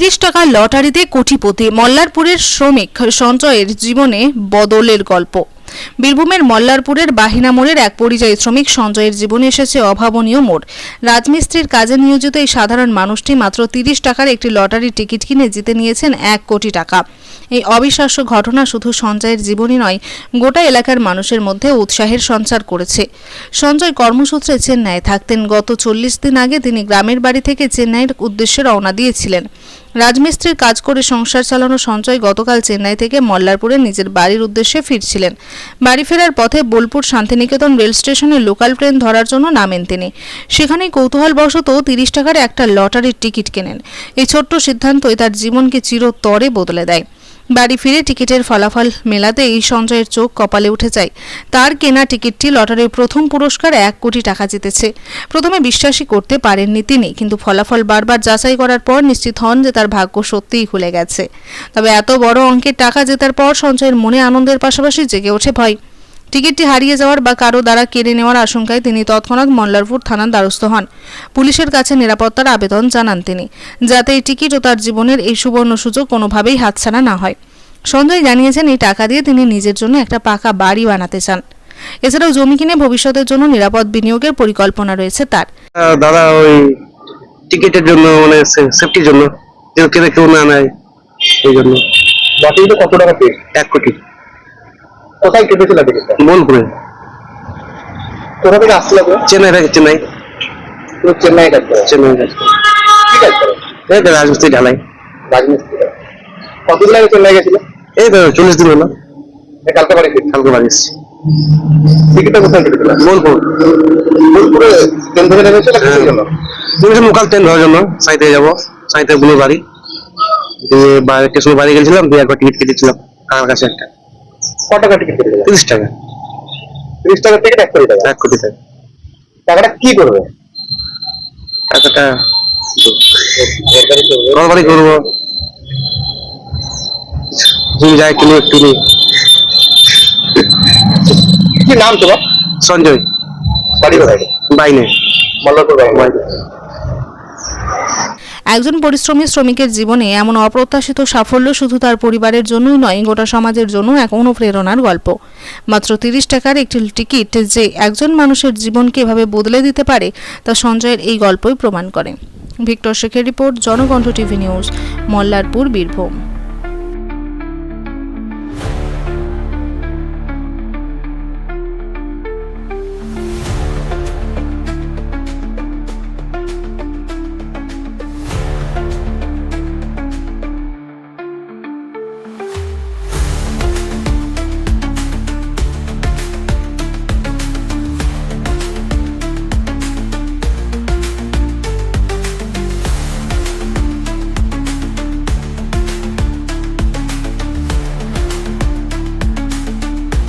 তিরিশ টাকার লটারিতে কোটিপতি মল্লারপুরের শ্রমিক সঞ্চয়ের জীবনে বদলের গল্প। বীরভূমের মল্লারপুরের বাহিনা মোড়ের এক পরিযায়ী শ্রমিক সঞ্জয়ের জীবনে এসেছে অভাবনীয় মোড়। রাজমিস্ত্রির কাজে নিয়োজিত এই সাধারণ মানুষটি মাত্র তিরিশ টাকার একটি লটারির টিকিট কিনে জিতে নিয়েছেন এক কোটি টাকা। এই অবিশ্বাস্য ঘটনা শুধু সঞ্জয়ের জীবনই নয়, গোটা এলাকার মানুষের মধ্যে উৎসাহের সঞ্চার করেছে। সঞ্জয় কর্মসূত্রে চেন্নাইয়ে থাকতেন। গত চল্লিশ দিন আগে তিনি গ্রামের বাড়ি থেকে চেন্নাইয়ের উদ্দেশ্যে রওনা দিয়েছিলেন। রাজমিস্ত্রির কাজ করে সংসার চালানো সঞ্চয় গতকাল চেন্নাই থেকে মল্লারপুরে নিজের বাড়ির উদ্দেশ্যে ফিরছিলেন। বাড়ি ফেরার পথে বোলপুর শান্তিনিকেতন রেল স্টেশনে লোকাল ট্রেন ধরার জন্য নামেন তিনি। সেখানেই কৌতূহলবশত তিরিশ টাকার একটা লটারির টিকিট কেনেন। এই ছোট্ট সিদ্ধান্তই তার জীবনকে চিরতরে বদলে দেয়। বাড়ি ফিরে টিকিটের ফলাফল মেলাতে এই সঞ্জয়ের চোখ কপালে উঠে যায়। তার কেনা টিকিটটি লটারির প্রথম পুরস্কার এক কোটি টাকা জিতেছে। প্রথমে বিশ্বাসই করতে পারেননি তিনি, কিন্তু ফলাফল বারবার যাচাই করার পর নিশ্চিত হন যে তার ভাগ্য সত্যিই খুলে গেছে। তবে এত বড় অঙ্কের টাকা জেতার পর সঞ্জয়ের মনে আনন্দের পাশাপাশি জেগে ওঠে ভয়। টিকিটটি হারিয়ে যাওয়ার বা কারও দ্বারা কেড়ে নেওয়ার আশঙ্কায় তিনি তৎক্ষণাৎ মল্লারপুর থানার দ্বারস্থ হন। পুলিশের কাছে নিরাপত্তার আবেদন জানান তিনি যাতে এই টিকিট ও তার জীবনের এই সুবর্ণ সুযোগ কোনোভাবেই হাতছাড়া না হয়। সঞ্জয় জানিয়েছেন এই টাকা দিয়ে তিনি নিজের জন্য একটা পাকা বাড়ি বানাতে চান। এছাড়াও জমি কিনে ভবিষ্যতের জন্য নিরাপদ বিনিয়োগের পরিকল্পনা রয়েছে তার। দাদা ওই টিকিটের জন্য মানে সেফটির জন্য। কেউ কেউ না নেয় এই জন্য। কত টাকা পেয়ে এক কোটি। কোথায় কেটেছিল টিকিটটা বোলপুরে। কোথা থেকে আসছিল চেন্নাই থেকে চেন্নাই। চেন্নাই কাজ করে? চেন্নাই থেকে। কি কাজ করে? এই তো রাজমিস্ত্রি ঢালাই। রাজমিস্ত্রি কতদিন আগে চেন্নাই গেছিল? এই তো চল্লিশ দিন হলো। কালকে বাড়ি কালকে বাড়ি এসেছি। টিকিটটা কোথায় কেটেছিল বোলপুর। বোলপুরে ট্রেন ধরে নেমেছিল কিসের জন্য তুমি লোকাল ট্রেন ধরার জন্য। সাইতে যাব। সাইতে বাড়ি। দিয়ে বাইরে বাড়ি গেছিলাম দিয়ে একবার টিকিট কেটেছিলাম। কাকার কাছে একটা। ক টাকা টিকিট কেটেছিল তিরিশ টাকা। তিরিশ টাকার টিকিট এক কোটি টাকা। এক কোটি টাকা। টাকাটা কি করবে? টাকাটা সরকারি করবে। জমি যায় কিনে কি নাম তোমার? সঞ্জয়। বাড়ি কোথায়? বাইনে মল্লারপুর বাড়ি। একজন পরিশ্রমী শ্রমিকের জীবনে এমন অপ্রত্যাশিত সাফল্য শুধু তার পরিবারের জন্যই নয়, গোটা সমাজের জন্য এক অনুপ্রেরণার গল্প। মাত্র তিরিশ টাকার একটি টিকিট যে একজন মানুষের জীবনকে এভাবে বদলে দিতে পারে, তা সঞ্জয়ের এই গল্পই প্রমাণ করে। ভিক্টর শেখের report, Janakantha TV news, Mallarpur, Birbhum.